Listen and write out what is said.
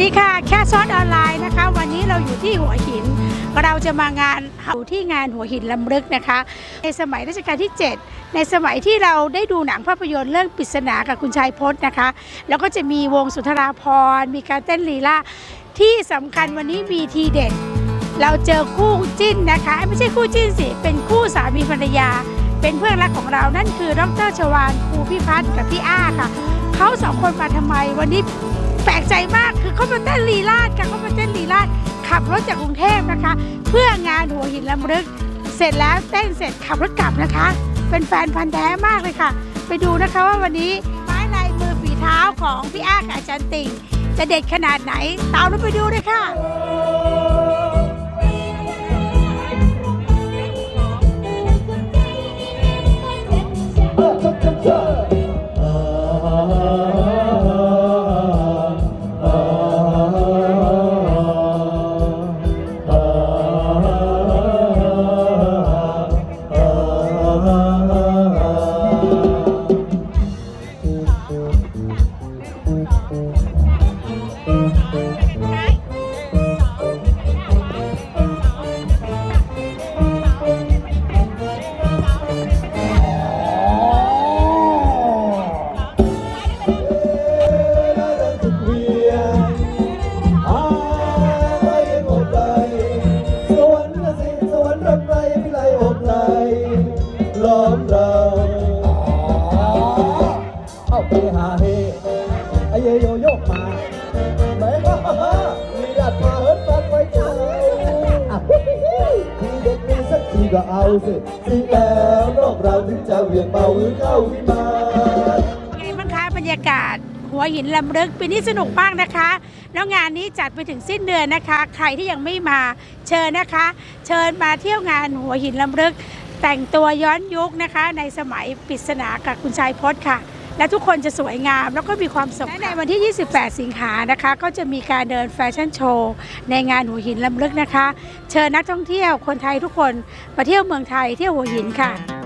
สดีค่ะแค่ซอสออนไลน์นะคะ วันนี้เราอยู่ที่หัวหิน เราจะมางานอยู่ที่งานหัวหินลำลึกนะคะ ในสมัยรัชกาลที่ 7 ในสมัยที่เราได้ดูหนังภาพยนตร์เรื่องปริศนากับคุณชายพจน์นะคะ แล้วก็จะมีวงสุนทราพรมีการเต้นลีลาที่สำคัญวันนี้มีทีเด็ดเราเจอคู่จิ้นนะคะ ไม่ใช่คู่จิ้นสิ เป็นคู่สามีภรรยา เป็นเพื่อนรักของเรานั่นคือดรชวานครูพิพัฒน์กับพี่อ้าค่ะเขาสองคนมาทำไมวันนี้ แปลกใจมากคือเขามาเต้นลีลาดค่ะเขามาเต้นลีลาดขับรถจากกรุงเทพนะคะ เพื่องานหัวหินลำลึก เสร็จแล้วเต้นเสร็จขับรถกลับนะคะ เป็นแฟนพันธ์แท้มากเลยค่ะ ไปดูนะคะว่าวันนี้ไม้ลายมือฝีเท้าของพี่อ้ากับอาจารย์ติ่ง จะเด็ดขนาดไหนตามเราไปดูเลยค่ะ เราเอาไปหาเฮไอเยโยโยกมา เอาสิสิแล้วโลกเราถึงจะเวี่ยงเบาหรือเข้าวิมานไงบ้างคะบรรยากาศ หัวหินลำลึกปีนี้สนุกมากนะคะ แล้วงานนี้จัดไปถึงสิ้นเดือนนะคะ ใครที่ยังไม่มาเชิญนะคะ เชิญมาเที่ยวงานหัวหินลำลึก แต่งตัวย้อนยุคนะคะ ในสมัยปริศนากับคุณชายพศค่ะ และทุกคนจะสวยงาม แล้วก็มีความสุขและในวันที่ 28 สิงหานะคะ ก็จะมีการเดินแฟชั่นโชว์ในงานหัวหินลำลึกนะคะ เชิญนักท่องเที่ยวคนไทยทุกคนมาเที่ยวเมืองไทยเที่ยวหัวหินค่ะ